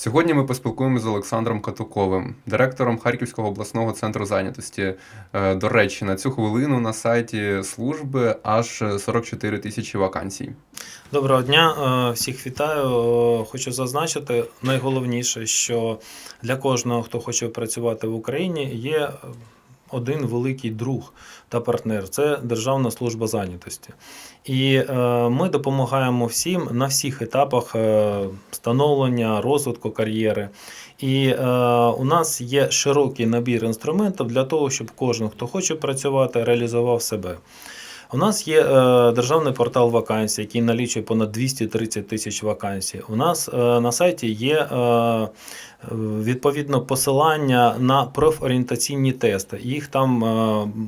Сьогодні ми поспілкуємося з Олександром Катуковим, директором Харківського обласного центру зайнятості. Е, До речі, на цю хвилину на сайті служби аж 44 тисячі вакансій. Доброго дня, е, всіх вітаю. Е, Хочу зазначити найголовніше, що для кожного, хто хоче працювати в Україні, є один великий друг та партнер це Державна служба зайнятості. І е, ми допомагаємо всім на всіх етапах е, становлення, розвитку кар'єри. І е, у нас є широкий набір інструментів для того, щоб кожен, хто хоче працювати, реалізував себе. У нас є е, державний портал вакансій, який налічує понад 230 тисяч вакансій. У нас е, на сайті є е, відповідно посилання на профорієнтаційні тести. Їх там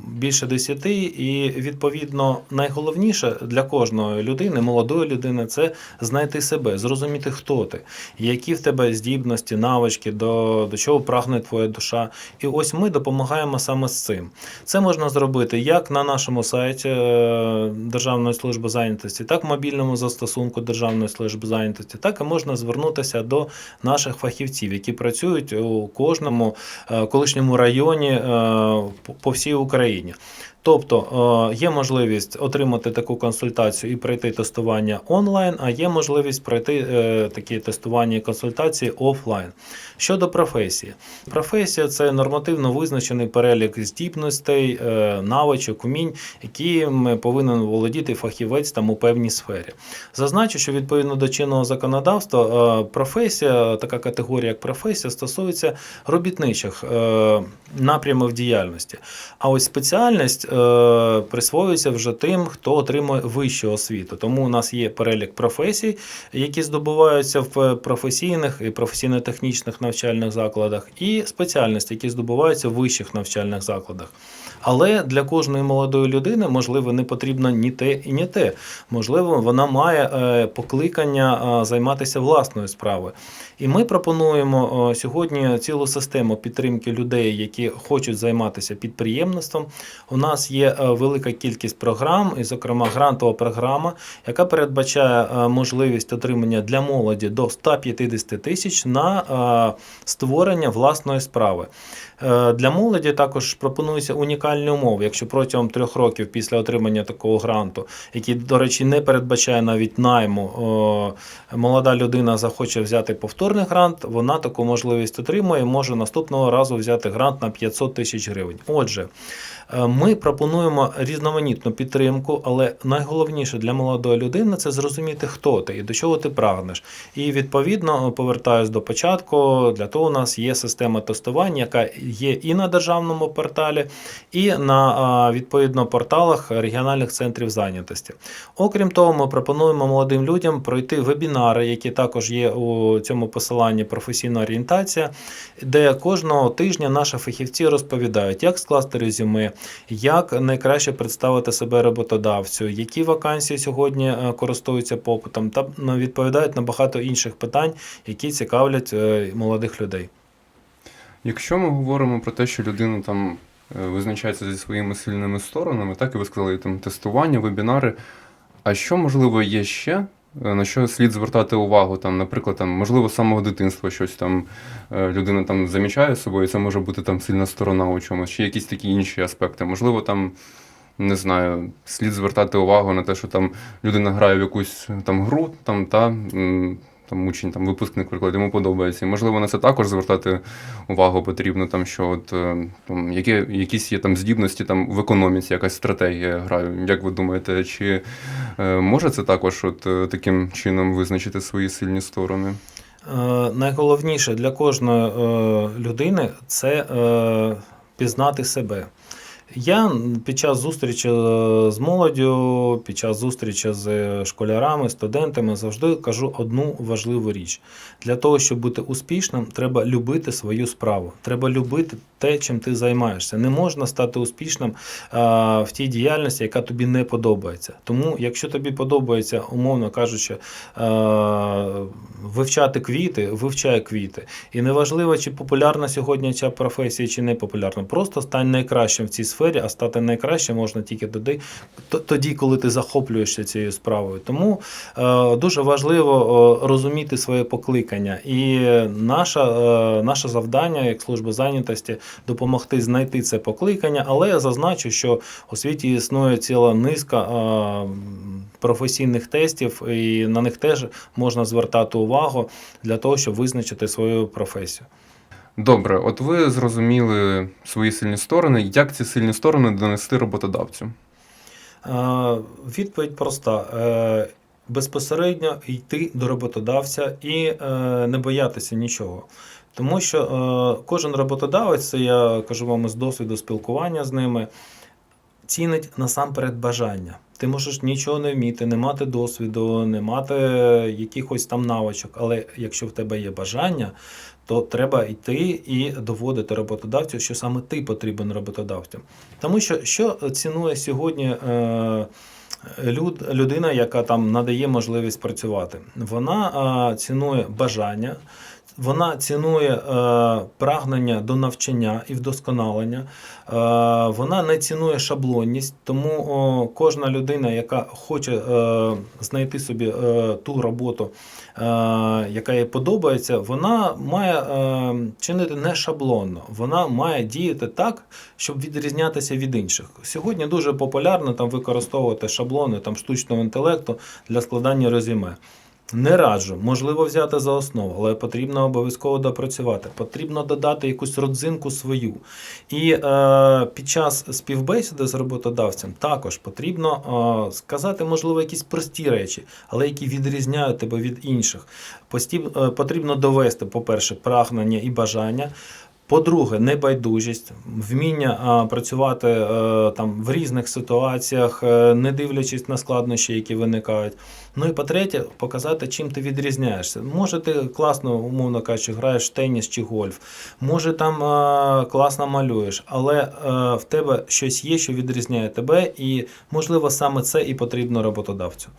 більше 10, і відповідно найголовніше для кожної людини, молодої людини, це знайти себе, зрозуміти, хто ти, які в тебе здібності, навички, до, до чого прагне твоя душа. І ось ми допомагаємо саме з цим. Це можна зробити як на нашому сайті Державної служби зайнятості, так в мобільному застосунку Державної служби зайнятості, так і можна звернутися до наших фахівців, які працюють у кожному е, колишньому районі е, по- по всій Україні. Тобто е, є можливість отримати таку консультацію і пройти тестування онлайн, а є можливість пройти е, такі тестування і консультації офлайн. Щодо професії, професія це нормативно визначений перелік здібностей, е, навичок, умінь, яким повинен володіти фахівець там у певній сфері. Зазначу, що відповідно до чинного законодавства професія, така категорія, як професія, стосується робітничих напрямів діяльності. А ось спеціальність присвоюється вже тим, хто отримує вищу освіту. Тому у нас є перелік професій, які здобуваються в професійних і професійно-технічних навчальних закладах, і спеціальності, які здобуваються в вищих навчальних закладах. Але для кожної молодої людини, можливо, не потрібно ні те і ні те. Можливо, вона має е, покликання е, займатися власною справою. І ми пропонуємо е, сьогодні цілу систему підтримки людей, які хочуть займатися підприємництвом. У нас є велика кількість програм, і, зокрема, грантова програма, яка передбачає можливість отримання для молоді до 150 тисяч на створення власної справи. Для молоді також пропонуються унікальні умови. Якщо протягом трьох років після отримання такого гранту, який, до речі, не передбачає навіть найму, молода людина захоче взяти повторний грант, вона таку можливість отримує може наступного разу взяти грант на 500 тисяч гривень. Отже, ми пропонуємо різноманітну підтримку, але найголовніше для молодої людини це зрозуміти, хто ти і до чого ти прагнеш. І відповідно повертаюсь до початку. Для того у нас є система тестування, яка є і на державному порталі, і на відповідно порталах регіональних центрів зайнятості. Окрім того, ми пропонуємо молодим людям пройти вебінари, які також є у цьому посиланні професійна орієнтація, де кожного тижня наші фахівці розповідають, як скласти резюме, як найкраще представити себе роботодавцю, які вакансії сьогодні е, користуються попитом, та відповідають на багато інших питань, які цікавлять е, молодих людей. Якщо ми говоримо про те, що людина там е, визначається зі своїми сильними сторонами, так і ви сказали, там тестування, вебінари. А що можливо є ще? Е, На що слід звертати увагу, там, наприклад, там, можливо, з самого дитинства щось там е, людина там замічає собою, це може бути там сильна сторона у чомусь, чи якісь такі інші аспекти. Можливо, там, не знаю, слід звертати увагу на те, що там людина грає в якусь там гру, там, та, там учень, там, випускник, приклад, йому подобається. І, можливо, на це також звертати увагу потрібно, там, що от, е, там, які, якісь є там здібності там, в економіці, якась стратегія граю. Як ви думаєте, чи е, може це також от, е, таким чином визначити свої сильні сторони? Найголовніше для кожної людини це пізнати себе. Я під час зустрічі е, з молоддю, під час зустрічі з школярами, студентами завжди кажу одну важливу річ. Для того, щоб бути успішним, треба любити свою справу. Треба любити те, чим ти займаєшся. Не можна стати успішним е, в тій діяльності, яка тобі не подобається. Тому, якщо тобі подобається, умовно кажучи, е, вивчати квіти, вивчай квіти. І неважливо, чи популярна сьогодні ця професія, чи не популярна. Просто стань найкращим в цій сфері, а стати найкраще можна тільки тоді, тоді коли ти захоплюєшся цією справою. Тому е, дуже важливо е, розуміти своє покликання. І наша, е, наше завдання як служби зайнятості допомогти знайти це покликання, але я зазначу, що у світі існує ціла низка професійних тестів, і на них теж можна звертати увагу для того, щоб визначити свою професію. Добре, от ви зрозуміли свої сильні сторони. Як ці сильні сторони донести роботодавцю? Е, Відповідь проста. Е, Безпосередньо йти до роботодавця і е, не боятися нічого. Тому що кожен роботодавець, це я кажу вам із досвіду спілкування з ними, цінить насамперед бажання. Ти можеш нічого не вміти, не мати досвіду, не мати якихось там навичок. Але якщо в тебе є бажання, то треба йти і доводити роботодавцю, що саме ти потрібен роботодавцю. Тому що що цінує сьогодні е, люд, людина, яка там надає можливість працювати? Вона е, цінує бажання. Вона цінує е, прагнення до навчання і вдосконалення. Е, вона не цінує шаблонність, тому о, кожна людина, яка хоче е, знайти собі е, ту роботу, е, яка їй подобається, вона має е, чинити не шаблонно. Вона має діяти так, щоб відрізнятися від інших. Сьогодні дуже популярно там використовувати шаблони там, штучного інтелекту для складання резюме. Не раджу, можливо, взяти за основу, але потрібно обов'язково допрацювати. Потрібно додати якусь родзинку свою. І е, під час співбесіди з роботодавцем також потрібно е, сказати, можливо, якісь прості речі, але які відрізняють тебе від інших. Постів, е, потрібно довести, по-перше, прагнення і бажання. По-друге, небайдужість, вміння працювати е, там в різних ситуаціях, е, не дивлячись на складнощі, які виникають. Ну і по-третє, показати, чим ти відрізняєшся. Може, ти класно, умовно кажучи, граєш в теніс чи гольф, може там е, класно малюєш, але в тебе щось є, що відрізняє тебе, і можливо саме це і потрібно роботодавцю.